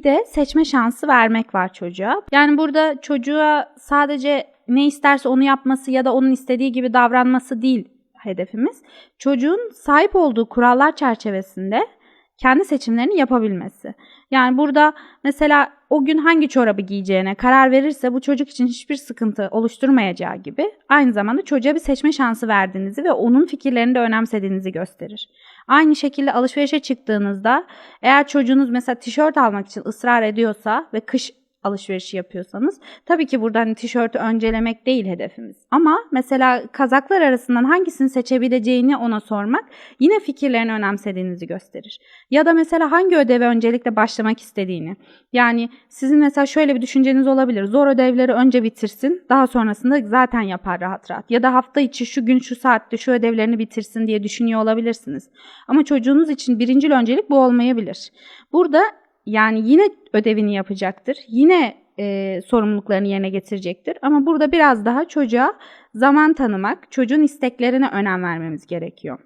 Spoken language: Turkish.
Bir de seçme şansı vermek var çocuğa. Yani burada çocuğa sadece ne isterse onu yapması ya da onun istediği gibi davranması değil hedefimiz. Çocuğun sahip olduğu kurallar çerçevesinde kendi seçimlerini yapabilmesi. Yani burada mesela o gün hangi çorabı giyeceğine karar verirse bu çocuk için hiçbir sıkıntı oluşturmayacağı gibi aynı zamanda çocuğa bir seçme şansı verdiğinizi ve onun fikirlerini de önemsediğinizi gösterir. Aynı şekilde alışverişe çıktığınızda eğer çocuğunuz mesela tişört almak için ısrar ediyorsa ve kış alışverişi yapıyorsanız tabii ki burada hani tişörtü öncelemek değil hedefimiz. Ama mesela kazaklar arasından hangisini seçebileceğini ona sormak yine fikirlerini önemsediğinizi gösterir. Ya da mesela hangi ödeve öncelikle başlamak istediğini. Yani sizin mesela şöyle bir düşünceniz olabilir. Zor ödevleri önce bitirsin, daha sonrasında zaten yapar rahat rahat. Ya da hafta içi şu gün şu saatte şu ödevlerini bitirsin diye düşünüyor olabilirsiniz. Ama çocuğunuz için birincil öncelik bu olmayabilir. Burada yani yine ödevini yapacaktır. Yine e, sorumluluklarını yerine getirecektir. Ama burada biraz daha çocuğa zaman tanımak, çocuğun isteklerine önem vermemiz gerekiyor.